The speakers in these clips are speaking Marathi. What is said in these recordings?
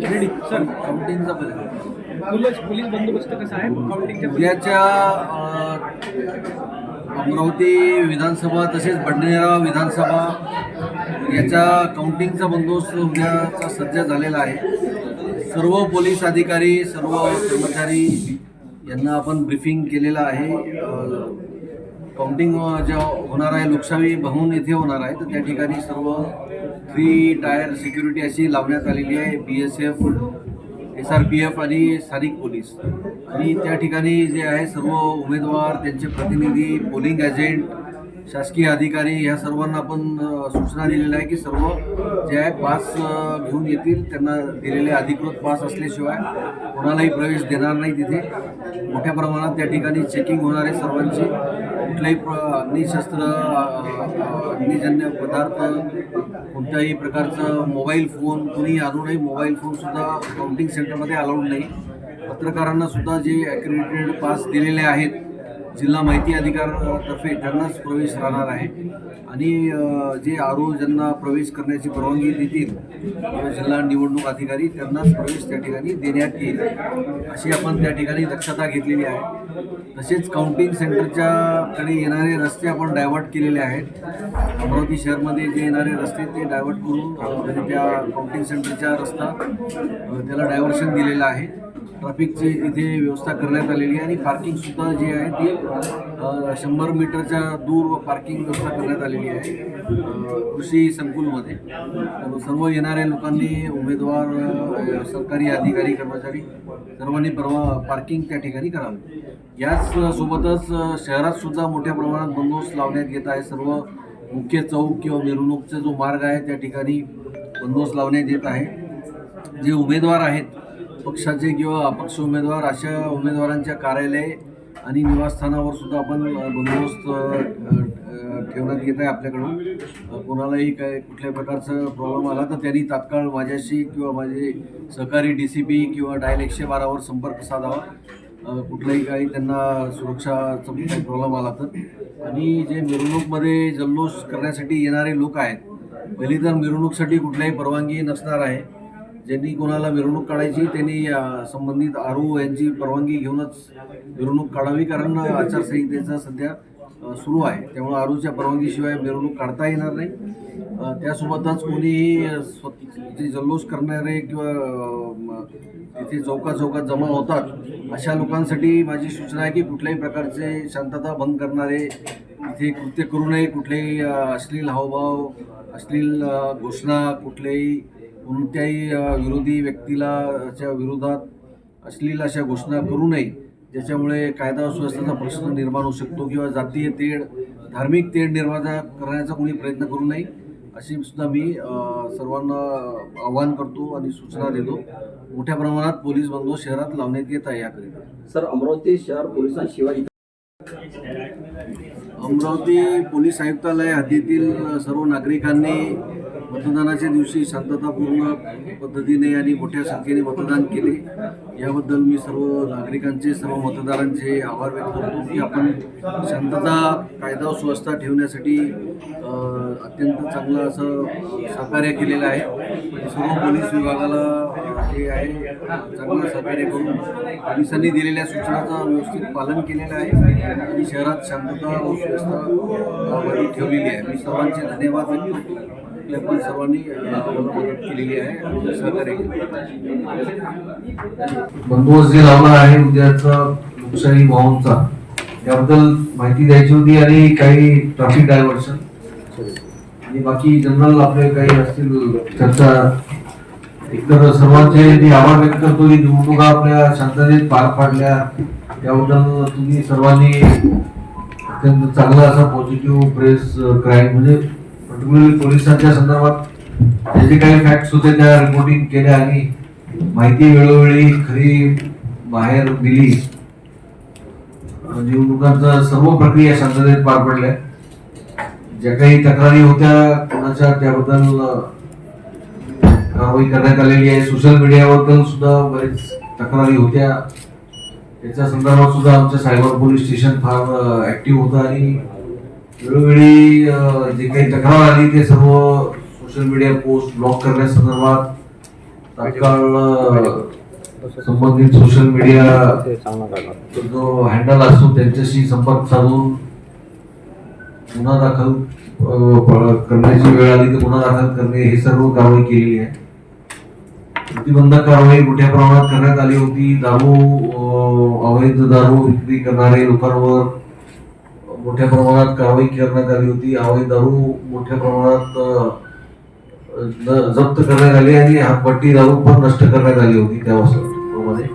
रेडी सर काउंटिंगचा पोलीस पोलीस बंदोबस्त कसा आहे? काउंटिंगच्या उद्याच्या अमरावती विधानसभा तसेच बडनेरा विधानसभा याच्या काउंटिंगचा बंदोबस्त उद्याचा सज्ज झालेला आहे. सर्व पोलीस अधिकारी सर्व कर्मचारी यांना आपण ब्रिफिंग केलेलं आहे. काउंटिंग ज्या होणार आहे लोकशाही भवन येथे होणार आहे तर त्या ठिकाणी सर्व थ्री टायर सिक्युरिटी अशी लावण्यात आलेली आहे. B S F S R P F आणि स्थानिक पोलीस. आणि त्या ठिकाणी जे आहे सर्व उमेदवार त्यांचे प्रतिनिधी पोलिंग एजंट शासकीय अधिकारी ह्या सर्वांना आपण सूचना दिलेल्या आहे की सर्व जे आहे पास घेऊन येतील. त्यांना दिलेले अधिकृत पास असल्याशिवाय कोणालाही प्रवेश देणार नाही तिथे. मोठ्या प्रमाणात त्या ठिकाणी चेकिंग होणार आहे सर्वांची. कुठल्याही प्र अग्निशस्त्र अग्निजन्य पदार्थ कोणत्याही प्रकारचं मोबाईल फोन कुणी आणू नये मोबाईल फोनसुद्धा काउंटिंग सेंटरमध्ये अलाउड नाही. पत्रकारांना सुद्धा जे ॲक्रिडेटेड पास दिलेले आहेत जिल्हा माहिती अधिकारातर्फे त्यांनाच प्रवेश राहणार आहे. आणि जे आरो ज्यांना प्रवेश करण्याची परवानगी देतील किंवा जिल्हा निवडणूक अधिकारी त्यांनाच प्रवेश त्या ठिकाणी देण्यात येईल. अशी आपण त्या ठिकाणी दक्षता घेतलेली आहे. तसेच काउंटिंग सेंटरच्या कडे येणारे रस्ते आपण डायव्हर्ट केलेले आहेत. अमरावती शहरमध्ये जे येणारे रस्ते ते डायव्हर्ट करून म्हणजे त्या काउंटिंग सेंटरचा रस्ता त्याला डायव्हर्शन दिलेलं आहे. ट्रॅफिकची तिथे व्यवस्था करण्यात आलेली आहे आणि पार्किंगसुद्धा जे आहे ती शंभर मीटरच्या दूर पार्किंग व्यवस्था करण्यात आलेली आहे कृषी संकुलमध्ये. सर्व येणाऱ्या लोकांनी उमेदवार सरकारी अधिकारी कर्मचारी सर्वांनी परवा पार्किंग त्या ठिकाणी करावे. याच सोबतच शहरातसुद्धा शहरात सुद्धा मोठ्या प्रमाणात बंदोबस्त लावण्यात येत आहे. सर्व मुख्य चौक किंवा मिरवणूकचा जो मार्ग आहे त्या ठिकाणी बंदोबस्त लावण्यात येत आहे. जे उमेदवार आहेत पक्षाचे किंवा अपक्ष उमेदवार अशा उमेदवारांच्या कार्यालय आणि निवासस्थानावर सुद्धा आपण बंदोबस्त ठेवण्यात येत आहे आपल्याकडून. कोणालाही काय कुठल्या प्रकारचं प्रॉब्लेम आला तर त्यांनी तात्काळ माझ्याशी किंवा माझे सहकारी डी सी पी किंवा डायल एकशे बारावर संपर्क साधावा. कुठलाही काही त्यांना सुरक्षाचा काही प्रॉब्लेम आला तर. आणि जे मिरवणूकमध्ये जल्लोष करण्यासाठी येणारे लोक आहेत पहिली तर मिरवणूकसाठी कुठल्याही परवानगी नसणार आहे. ज्यांनी कोणाला मिरवणूक काढायची त्यांनी संबंधित संबंधित ओ यांची परवानगी घेऊनच मिरवणूक काढावी कारण आचारसंहितेचा सध्या सुरू आहे. त्यामुळे आरूच्या परवानगीशिवाय मिरवणूक काढता येणार नाही. त्यासोबतच कोणीही अ, स्व- जे जल्लोष करणारे किंवा तिथे चौका चौकात जमा होतात अशा लोकांसाठी माझी सूचना आहे की कुठल्याही प्रकारचे शांतता भंग करणारे तिथे कृत्य करू नये. कुठलेही अश्लील हावभाव अश्लील घोषणा कुठलेही कोणत्याही विरोधी व्यक्तीला विरोधात अश्लील अशा घोषणा करू नये ज्याच्यामुळे कायदा सुव्यवस्थेचा प्रश्न निर्माण होऊ शकतो किंवा जातीय तेढ धार्मिक तेढ निर्माण करण्याचा कोणी प्रयत्न करू नये अशी सुद्धा मी सर्वांना आवाहन करतो आणि सूचना देतो. मोठ्या प्रमाणात पोलीस बंदोबस्त शहरात लावण्यात येत आहे याकरिता सर अमरावती शहर पोलिसांशिवाय अमरावती पोलीस आयुक्तालय हद्दीतील सर्व नागरिकांनी मतदानाच्या दिवशी शांततापूर्ण पद्धतीने आणि मोठ्या संख्येने मतदान केले. याबद्दल मी सर्व नागरिकांचे सर्व मतदारांचे आभार व्यक्त करतो की आपण शांतता कायदा व सुव्यवस्था ठेवण्यासाठी अत्यंत चांगलं असं सहकार्य केलेलं आहे. सर्व पोलीस विभागाला हे आहे चांगलं सहकार्य करून पोलिसांनी दिलेल्या सूचनाचं व्यवस्थित पालन केलेलं आहे. आणि शहरात शांतता व सुव्यवस्था ठेवलेली आहे. मी सर्वांचे धन्यवाद व्यक्त करतो. आपल्या पण सर्वांनी मदत केलेली आहे सहकार्य बंदोबस्त जे लावला आहे उद्याचा लोकशाही भावांचा त्याबद्दल माहिती द्यायची होती आणि काही ट्रॅफिक डायव्हर्शन आणि बाकी जनरल आपले काही असतील चर्चा. एकतर सर्वांचे मी आभार व्यक्त करतो की निवडणुका आपल्या शांततेत पार पाडल्या. त्याबद्दल तुम्ही सर्वांनी अत्यंत चांगला असा पॉझिटिव्ह प्रेस क्राईम म्हणजे पर्टिक्युलरली पोलिसांच्या संदर्भात जे जे काही फॅक्ट्स होते त्या रिपोर्टिंग केल्या आणि माहिती वेळोवेळी खरी बाहेर दिली. निवडणुकांचा सर्व प्रक्रिया शांततेत पार पडल्या. ज्या काही तक्रारी होत्या कोणाच्या त्याबद्दल कारवाई करण्यात आलेली आहे. सोशल मीडियाबद्दल सुद्धा बरेच तक्रारी होत्या. त्याच्या संदर्भात सुद्धा आमचं सायबर पोलीस स्टेशन फार ऍक्टिव्ह होतं आणि वेळोवेळी जे काही तक्रार आली ते सर्व सोशल मीडिया पोस्ट ब्लॉक करण्यासंदर्भात तात्काळ संबंधित सोशल मीडिया जो हँडल असतो त्यांच्याशी संपर्क साधून गुन्हा दाखल करण्याची वेळ आली तर गुन्हा दाखल करणे हे सर्व कारवाई केलेली आहे. प्रतिबंधक कारवाई मोठ्या प्रमाणात करण्यात आली होती. दारू अवैध दारू विक्री करणारे लोकांवर मोठ्या प्रमाणात कारवाई करण्यात आली होती. अवैध दारू मोठ्या प्रमाणात जप्त करण्यात आली आणि हातपट्टी दारू पण नष्ट करण्यात आली होती त्या मध्ये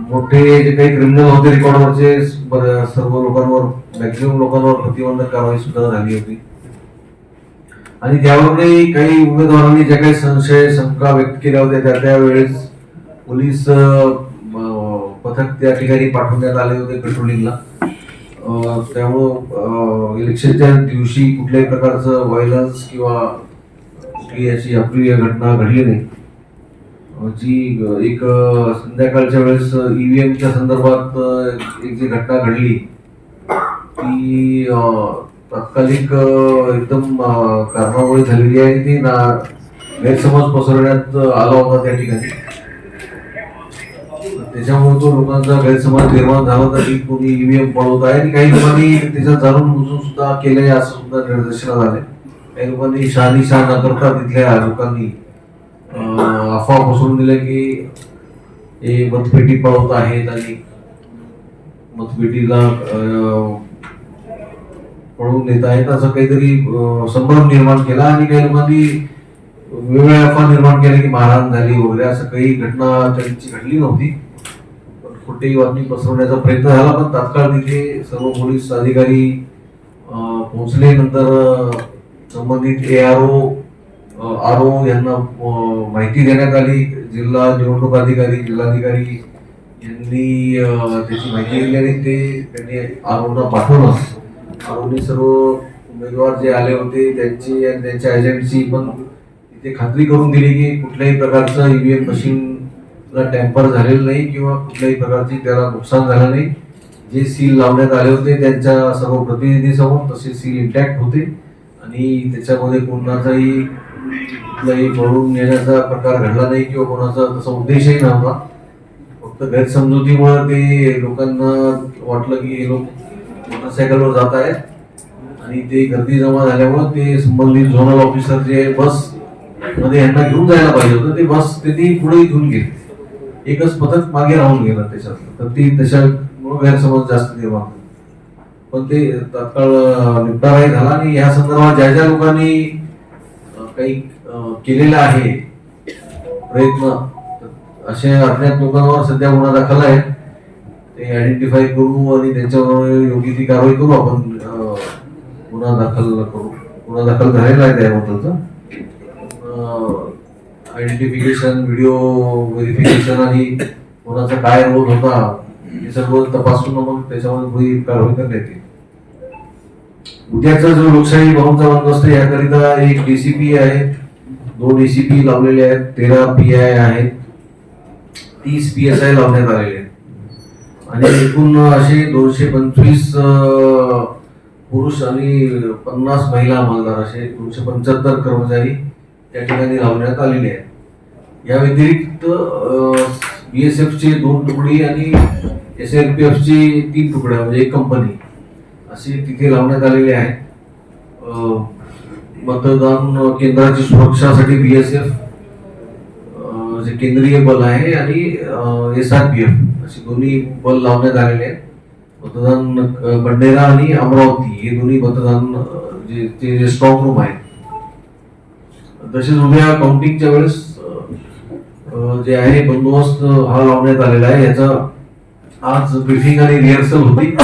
मोठे जे काही क्रिमिनल होते रेकॉर्डवरचे सर्व लोकांवर मॅक्झिमम लोकांवर प्रतिबंधक कारवाई सुद्धा झाली होती. आणि त्यावरही काही उमेदवारांनी ज्या काही संशय शंका व्यक्त केल्या होत्या त्या त्यावेळेस पोलीस पथक त्या ठिकाणी पाठवण्यात आले होते पेट्रोलिंगला त्यामुळं इलेक्शनच्या दिवशी कुठल्याही प्रकारचं व्हायलन्स किंवा कुठली अशी अप्रिय घटना घडली नाही. जी एक संध्याकाळच्या वेळेस ईव्हीएमच्या संदर्भात एक जी घटना घडली ती तात्कालिक एकदम कारणामुळे झालेली आहे ती ना गैरसमज पसरवण्यात आला होता त्या ठिकाणी. त्याच्यामुळे तो लोकांचा गैरसमज निर्माण झाला होता की कोणी ईव्हीएम पळवत आहे. आणि काही लोकांनी त्याच्यात जाणून बुजून सुद्धा केलंय असं सुद्धा निदर्शनात आले काही लोकांनी शहानिशा न करता तिथल्या लोकांनी अफवा पसरून दिल्या की हे मतपेटी पळवत आहेत आणि मतपेटीला पळवून देत आहेत असं काहीतरी संभ्रम निर्माण केला. आणि काही लोकांनी वेगवेगळ्या अफवा निर्माण केल्या की मारहाण झाली वगैरे असं काही घटना त्यांची घडली नव्हती. खोटी बातमी पसरवण्याचा प्रयत्न झाला पण तात्काळ तिथे सर्व पोलीस अधिकारी पोहोचले. नंतर संबंधित A R O R O यांना माहिती देण्यात आली. जिल्हा निवडणूक अधिकारी जिल्हाधिकारी यांनी त्याची माहिती दिली आणि ते त्यांनी आर ओना पाठवलं. आर ओने सर्व उमेदवार जे आले होते त्यांची आणि त्यांच्या एजंटची पण तिथे खात्री करून दिली की कुठल्याही प्रकारचं ईव्हीएम मशीन टॅम्पर झालेलं नाही किंवा कुठल्याही प्रकारची त्याला नुकसान झालं नाही. जे सील लावण्यात आले होते त्यांच्या सर्व प्रतिनिधीसमोर तसे सील इंटॅक्ट होते. आणि त्याच्यामध्ये कोणाचाही कुठलाही पळून नेण्याचा प्रकार घडला नाही किंवा कोणाचा तसा उद्देशही नव्हता. फक्त गैरसमजुतीमुळे ते लोकांना वाटलं की हे लोक मोटरसायकलवर जात आहेत. आणि ते गर्दी जमा झाल्यामुळे ते संबंधित झोनल ऑफिसर जे बसमध्ये यांना घेऊन जायला पाहिजे होतं ते बस त्यांनी पुढेही घेऊन गेले. एकच पथक मागे राहून गेलं त्याच्यात तर ती त्याच्यामुळे गैरसमज जास्त निर्माण पण ते तत्काळ निपटाराही झाला आणि या संदर्भात ज्या ज्या लोकांनी काही केलेलं आहे प्रयत्न असे अज्ञात लोकांवर सध्या गुन्हा दाखल आहे. ते आयडेंटिफाय करू आणि त्यांच्यावर योग्य ती कारवाई करू आपण गुन्हा दाखल करू. गुन्हा दाखल झालेला आहे त्याबद्दलचा. आयडेंटिफिकेशन व्हिडिओ व्हेरिफिकेशन आणि कोणाचा काय रोल होता हे सर्व तपासून मग त्याच्यामध्ये पुढील कारवाई करण्यात येईल. उद्याचा जो लोकशाही भवनचा बंदोबस्त याकरिता एक डीसीपी आहे दोन एसीपी लावलेले आहेत तेरा पी आय आहेत तीस पी एस आय लावण्यात आलेले आहेत. आणि एकूण असे दोनशे पंचवीस पुरुष आणि पन्नास महिला अंमलदार असे दोनशे पंच्याहत्तर कर्मचारी त्या ठिकाणी लावण्यात आलेले आहेत. या व्यतिरिक्त बी एस एफचे दोन तुकडी आणि एस एल पी एफचे तीन तुकड्या म्हणजे एक कंपनी अशी तिथे लावण्यात आलेले आहेत. मतदान केंद्राची सुरक्षासाठी बी एस एफ जे केंद्रीय बल आहे आणि एस आर पी एफ असे दोन्ही बल लावण्यात आलेले आहेत. मतदान बंडेरा आणि अमरावती हे दोन्ही मतदान जे ते जे स्ट्रॉंग रूम आहेत. तसेच उद्या काउंटिंगच्या वेळेस जे आहे बंदोबस्त हा लावण्यात आलेला आहे. याचा आज ब्रिफिंग आणि रिहर्सल होती.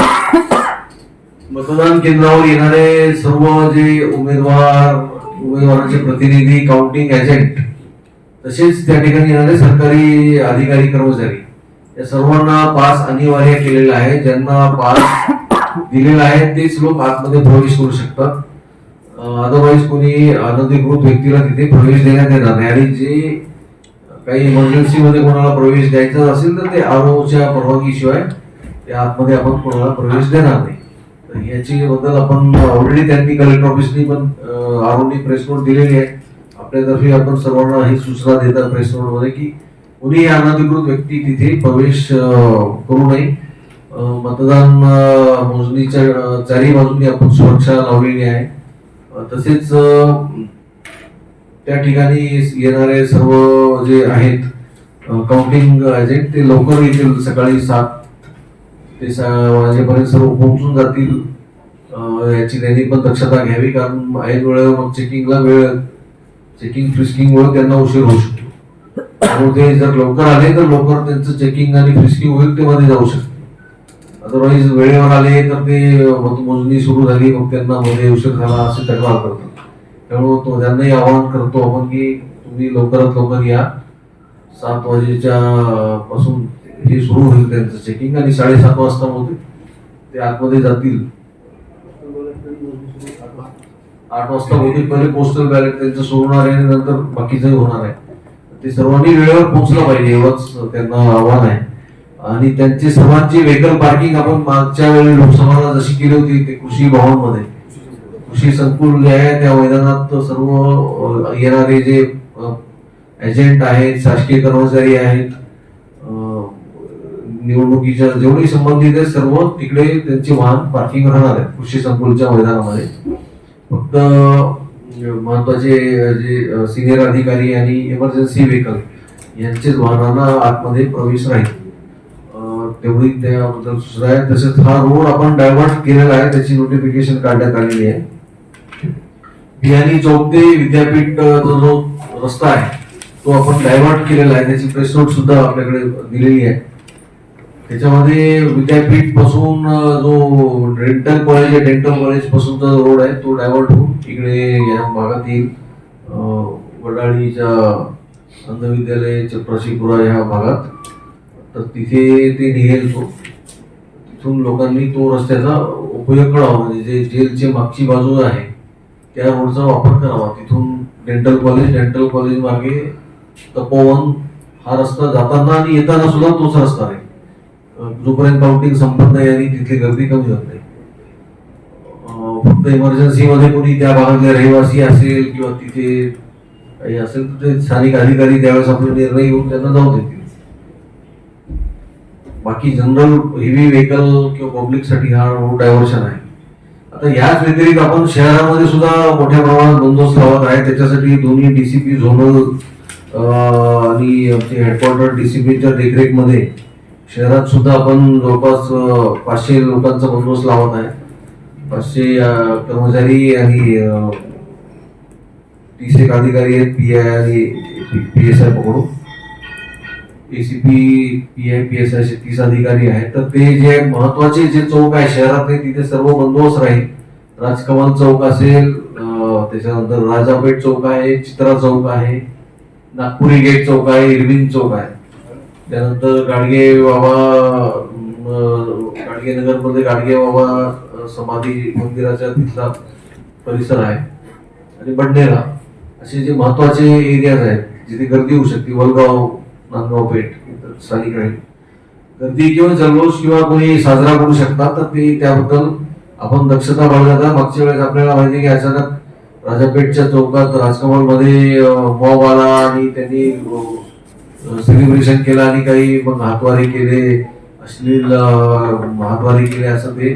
मतदान केंद्रावर येणारे सर्व जे उमेदवार उमेदवारांचे प्रतिनिधी काउंटिंग एजंट तसेच त्या ठिकाणी येणारे सरकारी अधिकारी कर्मचारी या सर्वांना पास अनिवार्य केलेला आहे. ज्यांना पास दिलेला आहे तेच लोक आतमध्ये प्रवेश करू शकतात. अदरवाईज कोणी अनधिकृत व्यक्तीला तिथे प्रवेश देण्यात येणार नाही. आणि जे काही इमर्जन्सी मध्ये कोणाला प्रवेश द्यायचा असेल तर ते आरोच्या परवानगीशिवाय त्या आतमध्ये आपण कोणाला प्रवेश देणार नाही. तर याची बद्दल आपण ऑलरेडी त्यांनी कलेक्टर ऑफिसनी पण आरोनी प्रेस नोट दिलेली आहे. आपल्यातर्फे आपण सर्वांना ही सूचना देतात प्रेस नोटमध्ये की कोणीही अनधिकृत व्यक्ती तिथे प्रवेश करू नये. मतदान मोजणीच्या चारही बाजूनी आपण सुरक्षा लावलेली आहे. तसेच त्या ठिकाणी येणारे सर्व जे आहेत काउंटिंग एजंट ते लवकर येतील सकाळी सात ते सा वाजेपर्यंत सर्व पोहोचून जातील. याची त्यांनी पण दक्षता घ्यावी कारण ऐन वेळेवर मग चेकिंगला वेळ चेकिंग फ्रिस्किंगमुळे त्यांना उशीर होऊ शकतो. त्यामुळे ते जर लवकर आले तर लवकर त्यांचं चेकिंग आणि फ्रिस्किंग होईल ते मध्ये जाऊ शकतं अदरवाईज वेळेवर आले तर ते मतमोजणी सुरू झाली. मग त्यांना मध्ये उशीर झाला असे तक्रार करतात त्यामुळे तो त्यांनाही आवाहन करतो आपण की तुम्ही लवकरात लवकर या. सात वाजेच्या पासून हे सुरू होईल त्यांचं चेकिंग आणि साडेसात वाजता मग ते आतमध्ये जातील. आठ वाजता होते. पहिले पोस्टल बॅलेट त्यांचं सुरू होणार आहे आणि नंतर बाकीचंही होणार आहे. ते सर्वांनी वेळेवर पोहोचलं पाहिजे एवढंच त्यांना आव्हान आहे. आणि त्यांची सर्वांची व्हेकल पार्किंग आपण मागच्या वेळी लोकसभा जशी केली होती ते कृषी भवनमध्ये. कृषी संकुल जे आहे त्या मैदानात सर्व येणारे जे एजंट आहेत शासकीय कर्मचारी आहेत निवडणुकीच्या जेवढी संबंधित आहे सर्व तिकडे त्यांचे वाहन पार्किंग राहणार आहे कृषी संकुलच्या मैदानामध्ये. फक्त महत्त्वाचे जे सिनियर अधिकारी आणि इमर्जन्सी व्हेकल यांचेच वाहनांना आतमध्ये प्रवेश राहील. तेवढी त्याबद्दल सूचना आहे. तसेच हा रोड आपण डायव्हर्ट केलेला आहे. त्याची नोटिफिकेशन काढण्यात आलेली आहे. बियाणी चौक ते विद्यापीठ जो रस्ता आहे तो आपण डायव्हर्ट केलेला आहे. त्याची प्रेस नोट सुद्धा आपल्याकडे दिलेली आहे. त्याच्यामध्ये विद्यापीठपासून जो डेंटल कॉलेज आहे डेंटल कॉलेज पासूनचा जो रोड आहे तो डायव्हर्ट होऊन इकडे या भागात येईल वडाळीच्या अंधविद्यालय चपराशीपुरा या भागात तर तिथे ते निघेल तो तिथून लोकांनी तो रस्त्याचा उपयोग करावा. म्हणजे जे जेलची मागची बाजू आहे त्या रोडचा वापर करावा. तिथून डेंटल कॉलेज डेंटल कॉलेज मागे तपोवन हा रस्ता जाताना आणि येताना सुद्धा तोच रस्ता आहे. जोपर्यंत काउंटिंग संपत नाही आणि तिथली गर्दी कमी होत नाही. फक्त इमर्जन्सीमध्ये कोणी त्या भागातले रहिवासी असेल किंवा तिथे काही असेल तर ते स्थानिक अधिकारी त्यावेळेस आपले निर्णय घेऊन त्यांना जाऊ देतील. बाकी जनरल हेवी व्हेकल किंवा पब्लिकसाठी हा रोड डायव्हर्शन आहे. आता याच व्यतिरिक्त आपण शहरामध्ये सुद्धा मोठ्या प्रमाणात बंदोबस्त लावत आहे. त्याच्यासाठी दोन्ही डी सी पी झोनल आणि आमचे हेडक्वार्टर पीच्या देखरेखमध्ये शहरात सुद्धा आपण जवळपास पाचशे लोकांचा बंदोबस्त लावत आहे. पाचशे कर्मचारी आणि अं, तीस एक अधिकारी आहेत पी आय आणि पी एस आय पकडून. ACP P I P S I तीस अधिकारी आहेत. तर ते जे महत्त्वाचे जे चौक आहे शहरातले तिथे सर्व बंदोबस्त राहील. राजकमल चौक असेल त्याच्यानंतर राजापेठ चौक आहे चित्रा चौक आहे नागपुरी गेट चौक आहे इरविन चौक आहे. त्यानंतर गाडगे बाबा गाडगे नगरमध्ये गाडगे बाबा समाधी मंदिराच्या तिथला परिसर आहे. आणि बडनेरा असे जे महत्त्वाचे एरियाज आहेत जिथे गर्दी होऊ शकते वलगाव नांदगाव पेठ इथं स्थानिक राहील गर्दी किंवा जल्लोष किंवा कोणी साजरा करू शकतात तर ते त्याबद्दल आपण दक्षता बाळगता मागच्या वेळेस आपल्याला माहिती की अचानक राजापेठच्या चौकात राजकमलमध्ये मॉब आला आणि त्यांनी सेलिब्रेशन केलं आणि काही मग हातवारी केले अश्लील हातवारी केले असं ते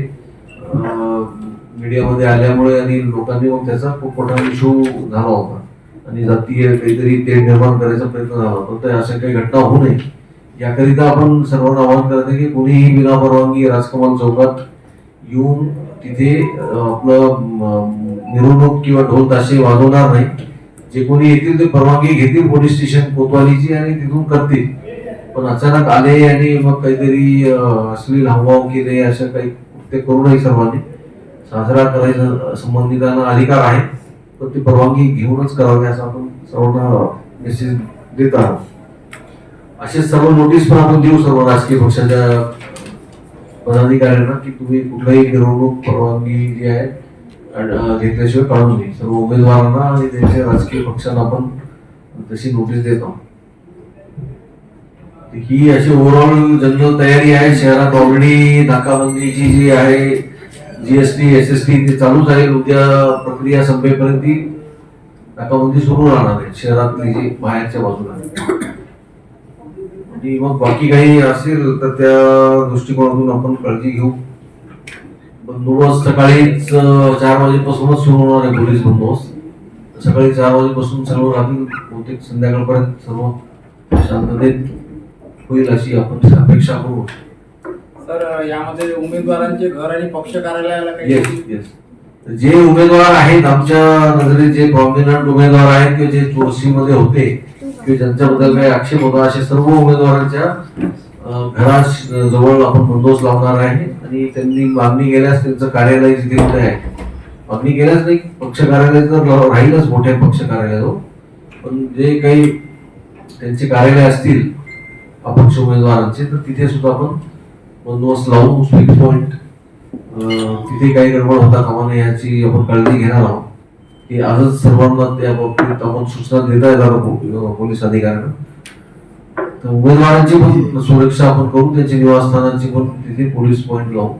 मीडियामध्ये आल्यामुळे आणि लोकांनी मग त्याचा खूप मोठा इशू झाला होता. आणि जातीय काहीतरी ते निर्माण करायचा प्रयत्न झाला. होता अशा काही घटना होऊ नये. याकरिता आपण सर्वांना आवाहन करते की कोणीही विनापरवानगी राजकमाल चौकात येऊन तिथे आपलं मिरवणूक किंवा ढोल ताशे वाजवणार नाही. जे कोणी येतील ते परवानगी घेतील पोलीस स्टेशन कोतवालीची आणि तिथून करतील. पण अचानक आले आणि मग काहीतरी अश्लील हावभाव केले असं काही ते करू नये सर्वांनी. साजरा करायचा संबंधितांना अधिकार आहे. तर ती परवानगी घेऊनच करावी असं आपण सर्वांना मेसेज देत आहोत असे सर्व नोटीस पण आपण देऊ सर्व राजकीय पक्षाच्या पदाधिकाऱ्यांना की तुम्ही कुठलाही मिरवणूक परवानगी जी आहे घेतल्याशिवाय काढू नये. सर्व उमेदवारांना आणि त्यांच्या राजकीय पक्षांना आपण तशी नोटीस देत. आहोत ही अशी ओव्हरऑल जनरल तयारी आहे. शहरात ऑलरेडी नाकाबंदीची जी आहे जीएसटी एस एस टी ते चालू जाईल उद्या प्रक्रिया संपेपर्यंत ती नाकाबंदी सुरू राहणार आहे. शहरातली जी बाहेरच्या बाजूला आणि मग बाकी काही असेल तर त्या दृष्टिकोनातून आपण काळजी घेऊ. बंदोबस्त सकाळीच चार वाजेपासूनच सुरू होणार आहे पोलीस बंदोबस्त. सकाळी चार वाजेपासून सर्व राहतील. बहुतेक संध्याकाळपर्यंत सर्व शांततेत होईल अशी आपण अपेक्षा करू. तर यामध्ये उमेदवारांचे घर आणि पक्ष कार्यालयाला येस काही जे उमेदवार आहेत आमच्या नजरेत जे प्रॉमिनंट उमेदवार आहेत किंवा जे चोरशीमध्ये होते किंवा ज्यांच्याबद्दल काही आक्षेप होता असे सर्व उमेदवारांच्या घरा जवळ आपण बंदोबस्त लावणार आहे. आणि त्यांनी मागणी केल्यास त्यांचं कार्यालय जिथे कुठे आहे. मागणी केल्यास नाही पक्ष कार्यालय तर राहीलच मोठ्या पक्ष कार्यालयाजवळ पण जे काही त्यांचे कार्यालय असतील अपक्ष उमेदवारांचे तर तिथे सुद्धा आपण बंदोबस्त लावून स्पीक पॉईंट तिथे काही गडबड होता कामा नये याची आपण काळजी घेणार आहोत की आजच सर्वांना त्या बाबतीत आपण सूचना देता येणार पोलीस अधिकाऱ्यांना तर उमेदवारांची पण सुरक्षा आपण करू त्यांची निवासस्थानांची पण तिथे पोलीस पॉईंट लावू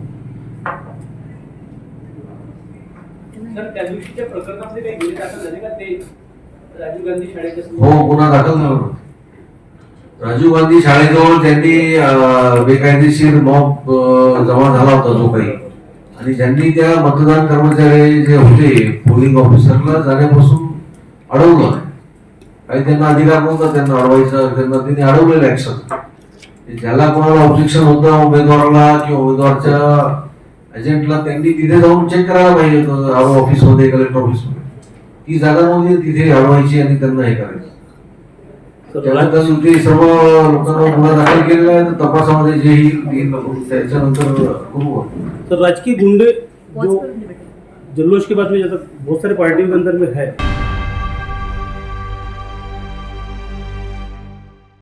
हो? गुन्हा दाखल झाला. राजीव गांधी शाळेजवळ त्यांनी बेकायदेशीर मॉब जमा झाला होता जो काही. आणि ज्यांनी त्या मतदान कर्मचारी जे होते पोलिंग ऑफिसरला जाण्यापासून अडवलं. काही त्यांना अधिकार नव्हता त्यांना अडवायचा त्यांना त्यांनी अडवलेलं ऍक्शन ज्याला कोणाला ऑब्जेक्शन होतं उमेदवाराला किंवा उमेदवारच्या एजंटला त्यांनी तिथे जाऊन चेक करायला पाहिजे होतं आरो ऑफिसमध्ये कलेक्टर ऑफिसमध्ये ती जागा नव्हती तिथे अडवायची आणि त्यांना हे करायचं. त्यानंतर ते सर्व लोकांना गुन्हा दाखल केलेला आहे तर तपासामध्ये जे येईल येईल त्याच्यानंतर करू तो राजकीय गुंडे जो जल्लोष के बाद में बहुत सारे पार्टियों के अंदर में है।